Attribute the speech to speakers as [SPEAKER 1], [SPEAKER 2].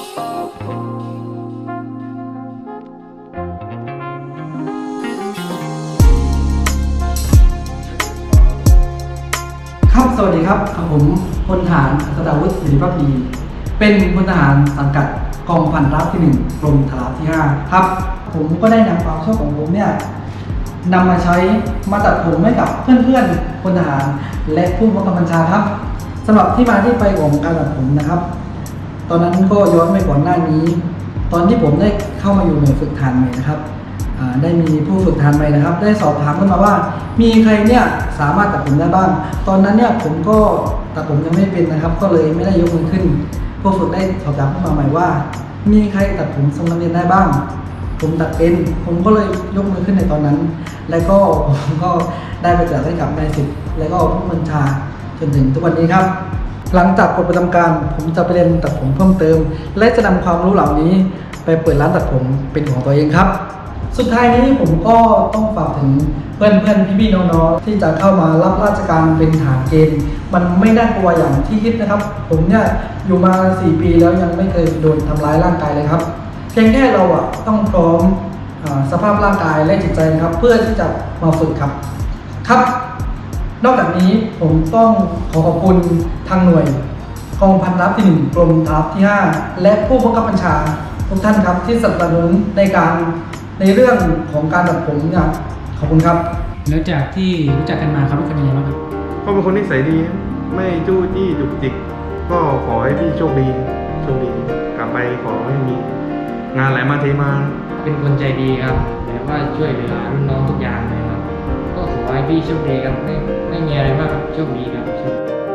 [SPEAKER 1] ครับ สวัสดีครับกับผมพลทหารอัศดาวุฒิศิริพักดีเป็นพลทหารสังกัดกองพันรับที่หนึ่งกรมทหารที่ห้าครับ ผมก็ได้นำความชอบของผมเนี่ยนำมาใช้มาตัดผมให้กับเพื่อนๆพลทหาร และผู้บังคับบัญชาครับสำหรับที่มาที่ไปของการตัดผมนะครับ ตอนนั้นก็ย้อนไปก่อนหน้านี้ ตอนที่ผมได้เข้ามาอยู่หน่วยฝึกทารใหม่นะครับได้มีผู้ฝึกทารใหม่นะครับ ได้สอบถามกันมาว่า มีใครเนี่ยสามารถตัดผมได้บ้าง ตอนนั้นเนี่ยผมก็ตัดผมยังไม่เป็นนะครับ ก็เลยไม่ได้ยกมือขึ้น ผู้ฝึกได้สอบถามขึ้นมาใหม่ว่า มีใครตัดผมทรงนักเรียนได้บ้าง ผมตัดเป็น ผมก็เลยยกมือขึ้นในตอนนั้น แล้วก็ผมก็ได้ไปจัดให้กับนายสิบแล้วก็ผู้บัญชาจนถึงทุกวันนี้ครับ หลังจากปลดประจำการ ผมจะไปเรียนตัดผมเพิ่มเติม และจะนำความรู้เหล่านี้ไปเปิดร้านตัดผมเป็นของตัวเองครับ สุดท้ายนี้ผมก็ต้องฝากถึงเพื่อนเพื่อนพี่พี่ๆน้องๆที่จะเข้ามารับราชการเป็นทหารเกณฑ์ มันไม่น่ากลัวอย่างที่คิดนะครับ ผมเนี่ยอยู่มา 4 ปีแล้วยังไม่เคยโดนทำร้ายร่างกายเลยครับเพียงแค่เราอะต้องพร้อมอสภาพร่างกายและจิตใจนะครับ เพื่อที่จะมาฝึกครับ ครับ นอกจากนี้ผมต้องขอขอบคุณทางหน่วยกองพันรับที่หนึ่งกรมทัพที่ 5 และผู้บังคับบัญชาทุกท่านครับที่สนับสนุนในการในเรื่องของการตัดผมเนี่ยขอบคุณครับ
[SPEAKER 2] แล้วจากที่รู้จักกันมาครับเป็นยังไงบ้างครับ
[SPEAKER 3] เขาเป็นคนนิสัยดีไม่จู้จี้จุกจิก ก็ขอให้พี่โชคดีโชคดี กลับไปขอให้มีงานไหลมาเทมา
[SPEAKER 4] เป็นคนใจดีครับแบบว่าช่วยเหลือรุ่นน้องทุกอย่างเลยครับก็ขอ ให้พี่โชคดีครับไม่ไม่มีอะไรมากครับโชคดีครับ